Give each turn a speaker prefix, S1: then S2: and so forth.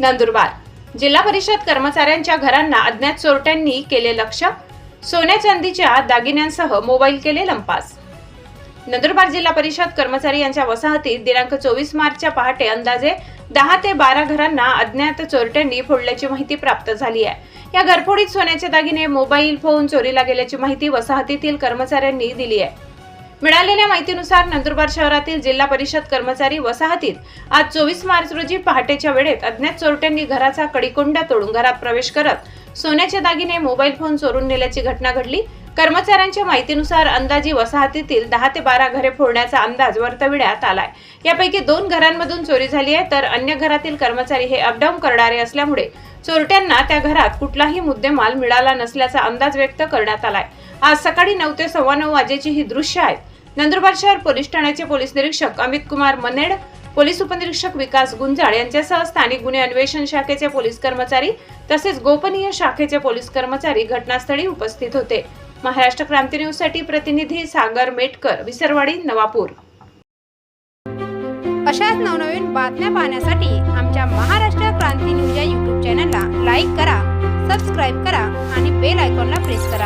S1: नंदुरबार. जिल्हा परिषद कर्मचाऱ्यांच्या घरांना अज्ञात चोरट्यांनी केले लक्ष सोन्या चांदीच्या दागिन्यांसह मोबाईल केले लंपास. नंदुरबार जिल्हा परिषद कर्मचारी यांच्या वसाहतीत दिनांक चोवीस मार्चच्या पहाटे अंदाजे दहा ते बारा घरांना अज्ञात चोरट्यांनी फोडल्याची माहिती प्राप्त झाली आहे. या घरफोडीत सोन्याचे दागिने मोबाईल फोन चोरीला गेल्याची माहिती वसाहतीतील कर्मचाऱ्यांनी दिली आहे. मिळालेल्या माहितीनुसार नंदुरबार शहरातील जिल्हा परिषद कर्मचारी वसाहतीत आज चोवीस मार्च रोजी पहाटेच्या वेळेत अज्ञात चोरट्यांनी घराचा कडिकोंडा तोडून घरात प्रवेश करत सोन्याचे दागिने मोबाईल फोन चोरून नेल्याची घटना घडली. कर्मचाऱ्यांच्या माहितीनुसार अंदाजी वसाहतीतील दहा ते बारा घरे फोडण्याचा अंदाज वर्तविण्यात आलाय. यापैकी दोन घरांमधून चोरी झाली आहे तर अन्य घरातील कर्मचारी हे अपडाऊन करणारे असल्यामुळे चोरट्यांना त्या घरात कुठलाही मुद्देमाल मिळाला नसल्याचा अंदाज व्यक्त करण्यात आलाय. आज सकाळी नऊ ते सव्वा नऊ वाजेची ही दृश्य आहेत नंदुरबार शहर पोलीस ठाण्याचे पोलीस निरीक्षक अमित कुमार मनेड पोलीस उपनिरीक्षक विकास गुंजाळ यांच्यासह स्थानिक गुन्हे अन्वेषण शाखेचे पोलीस कर्मचारी तसेच गोपनीय शाखेचे पोलीस कर्मचारी घटनास्थळी उपस्थित होते. महाराष्ट्र क्रांती न्यूजसाठी प्रतिनिधी सागर मेटकर विसरवाडी नवापूर.
S2: अशाच नवनवीन बातम्या पाहण्यासाठी आमच्या महाराष्ट्र क्रांती न्यूज या यूट्यूब चॅनलला लाईक करा सबस्क्राईब करा आणि बेल आयकॉनला प्रेस करा.